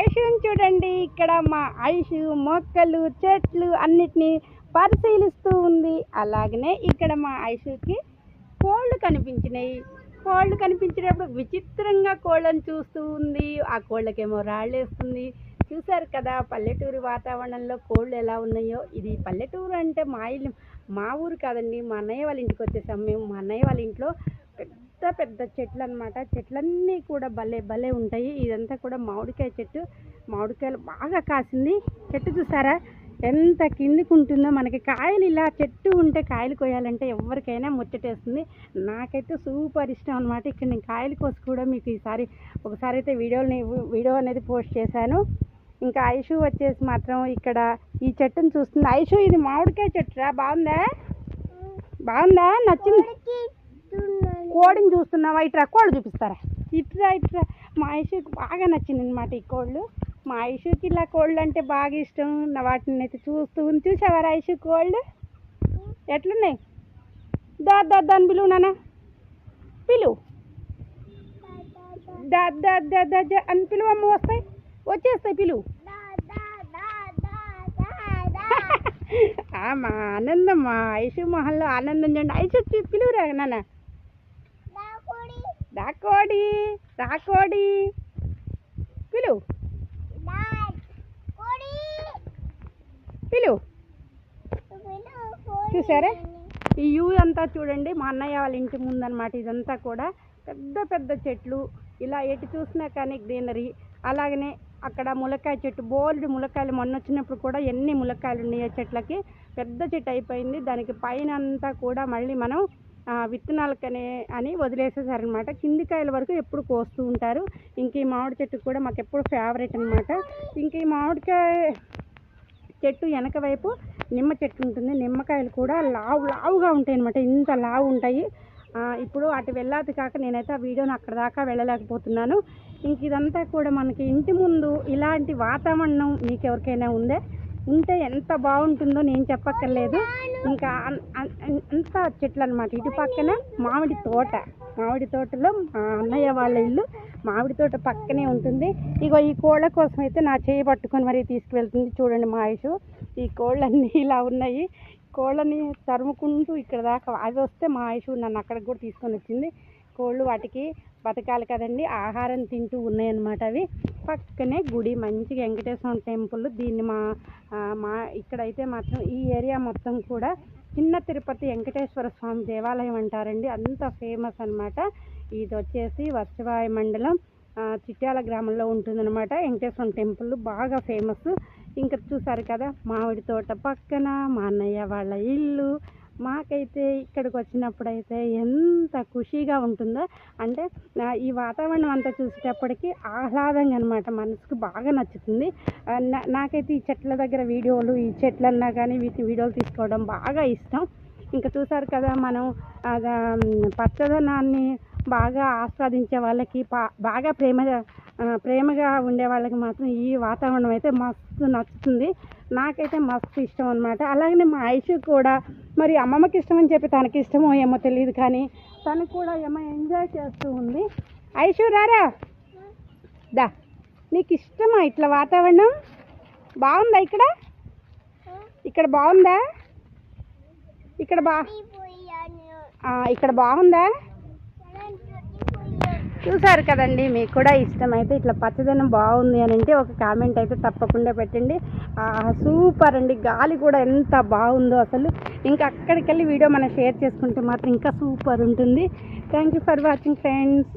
ఐషుని చూడండి. ఇక్కడ మా ఐషు మొక్కలు చెట్లు అన్నిటినీ పరిశీలిస్తూ ఉంది. అలాగనే ఇక్కడ మా ఐషుకి కోళ్ళు కనిపించినాయి కోళ్ళు కనిపించినప్పుడు విచిత్రంగా కోళ్ళను చూస్తూ ఉంది. ఆ కోళ్ళకేమో రాళ్ళు వేస్తుంది చూశారు కదా పల్లెటూరు వాతావరణంలో కోళ్ళు ఎలా ఉన్నాయో. ఇది పల్లెటూరు అంటే మా ఇల్లు మా ఊరు కాదండి. మా అన్నయ్య వాళ్ళ ఇంటికి వచ్చేసాం మేము. మా అన్నయ్య వాళ్ళ ఇంట్లో పెద్ద పెద్ద చెట్లు అనమాట చెట్లన్నీ కూడా భలే భలే ఉంటాయి. ఇదంతా కూడా మామిడికాయ చెట్టు. మామిడికాయలు బాగా కాసింది. చెట్టు చూసారా? ఎంత కిందికి ఉంటుందో. మనకి కాయలు ఇలా చెట్టు ఉంటే కాయలు కోయాలంటే ఎవరికైనా ముచ్చటేస్తుంది. నాకైతే సూపర్ ఇష్టం అనమాట ఇక్కడ నేను కాయలు కోసి కూడా మీకు ఈసారి ఒకసారి అయితే వీడియోని వీడియో అనేది పోస్ట్ చేశాను. ఇంకా ఐషు వచ్చేసి మాత్రం ఇక్కడ ఈ చెట్టును చూస్తుంది. ఐషు ఇది మామిడికాయ చెట్టురా? బాగుందా? బాగుందా? నచ్చింది? కోడిని చూస్తున్నావా? ఇట్రా కోళ్ళు చూపిస్తారా? ఇట్రా ఇట్రా మా ఐషుకి బాగా నచ్చింది అనమాట ఈ కోళ్ళు. మా ఐషుకి ఇలా కోళ్ళు అంటే బాగా ఇష్టం. నా వాటిని అయితే చూస్తూ ఉంది. చూసావారా ఐషు కోళ్ళు? ఎట్లున్నాయి? దా దా దాని పిలువు నాన్న. పిలువు. దా దా దా దా దా అని పిలువమ్మ వస్తాయి. వచ్చేస్తాయి పిలువు. ఆ, మా ఆనందం మా ఐషు మొహంలో ఆనందం చూడండి. ఐషు పిలువురా నాన్న. రాకోడి రాకోడి. పిలు. పిలు. చూసారా? ఈ యూ అంతా చూడండి మా అన్నయ్య వాళ్ళ ఇంటి ముందనమాట ఇదంతా కూడా. పెద్ద పెద్ద చెట్లు. ఇలా ఎటు చూసినా కానీ గ్రీనరీ. అలాగనే అక్కడ ములక్కాయ చెట్టు బోల్డ్ ములక్కాయలు మొన్న వచ్చినప్పుడు కూడా ఎన్ని ములక్కాయలు ఉన్నాయో చెట్లకి. పెద్ద చెట్టు అయిపోయింది. దానికి పైన అంతా కూడా మళ్ళీ మనం విత్తనాలకనే అని వదిలేసేసారనమాట. కింది కాయల వరకు ఎప్పుడు కోస్తూ ఉంటారు. ఇంక ఈ మామిడి చెట్టు కూడా మాకు ఎప్పుడు ఫేవరెట్ అనమాట. ఇంక ఈ మామిడికాయ చెట్టు వెనక వైపు నిమ్మ చెట్టు ఉంటుంది. నిమ్మకాయలు కూడా లావు లావుగా ఉంటాయి అనమాట. ఇంత లావు ఉంటాయి. ఇప్పుడు అటు వెళ్ళాది కాక నేనైతే ఆ వీడియోని అక్కడ దాకా వెళ్ళలేకపోతున్నాను. ఇంక ఇదంతా కూడా మనకి ఇంటి ముందు ఇలాంటి వాతావరణం మీకు ఎవరికైనా ఉందే? ఉంటే ఎంత బాగుంటుందో నేను చెప్పక్కర్లేదు. ఇంకా అంత అంతా చెట్లు అనమాట ఇటు పక్కన మామిడి తోట. మామిడి తోటలో మా అన్నయ్య వాళ్ళ ఇల్లు మామిడి తోట పక్కనే ఉంటుంది. ఇగో ఈ కోళ్ళ కోసం అయితే నా చేయి పట్టుకొని మరీ తీసుకువెళ్తుంది చూడండి మా ఆయుష్. ఈ కోళ్ళన్నీ ఇలా ఉన్నాయి. కోళ్ళని తరుముకుంటూ ఇక్కడ దాకా అది వస్తే మా ఆయుషు నన్ను అక్కడికి కూడా తీసుకొని వచ్చింది. కోళ్ళు వాటికి బతకాలి కదండి. ఆహారం తింటూ ఉన్నాయన్నమాట అవి. పక్కనే గుడి మంచిగా వెంకటేశ్వర టెంపుల్. దీన్ని మా మా ఇక్కడైతే మాత్రం ఈ ఏరియా మొత్తం కూడా చిన్న తిరుపతి వెంకటేశ్వర స్వామి దేవాలయం అంటారండి. అంత ఫేమస్ అనమాట ఇది వచ్చేసి వర్షవాయ మండలం చిట్యాల గ్రామంలో ఉంటుందన్నమాట. వెంకటేశ్వరం టెంపుల్ బాగా ఫేమస్. ఇంకా చూసారు కదా మామిడి తోట పక్కన మా అన్నయ్య వాళ్ళ ఇల్లు. మాకైతే ఇక్కడికి వచ్చినప్పుడైతే ఎంత ఖుషీగా ఉంటుందో అంటే ఈ వాతావరణం అంతా చూసేటప్పటికి ఆహ్లాదంగా అనమాట మనసుకు బాగా నచ్చుతుంది. నా- నాకైతే ఈ చెట్ల దగ్గర వీడియోలు ఈ చెట్లన్నా కానీ వీటి వీడియోలు తీసుకోవడం బాగా ఇష్టం. ఇంకా చూసారు కదా మనం పచ్చదనాన్ని బాగా ఆస్వాదించే వాళ్ళకి పా- బాగా ప్రేమ ప్రేమగా ఉండే వాళ్ళకి మాత్రం ఈ వాతావరణం అయితే మస్తు నచ్చుతుంది. నాకైతే మస్తు ఇష్టం అనమాట అలాగనే మా ఐషు కూడా మరి అమ్మమ్మకి ఇష్టం అని చెప్పి తనకి ఇష్టమో ఏమో తెలియదు కానీ తను కూడా ఏమో ఎంజాయ్ చేస్తూ ఉంది. ఐషు రారా? దా. నీకు ఇష్టమా ఇట్లా వాతావరణం? బాగుందా ఇక్కడ? ఇక్కడ బాగుందా? ఇక్కడ బా ఇక్కడ బాగుందా? చూసారు కదండి మీకు కూడా ఇష్టమైతే ఇట్లా పచ్చదనం బాగుంది అని అంటే ఒక కామెంట్ అయితే తప్పకుండా పెట్టండి. సూపర్ అండి. గాలి కూడా ఎంత బాగుందో అసలు. ఇంకా అక్కడికి వెళ్ళి వీడియో మనం షేర్ చేసుకుంటే మాత్రం ఇంకా సూపర్ ఉంటుంది. Thank you for watching friends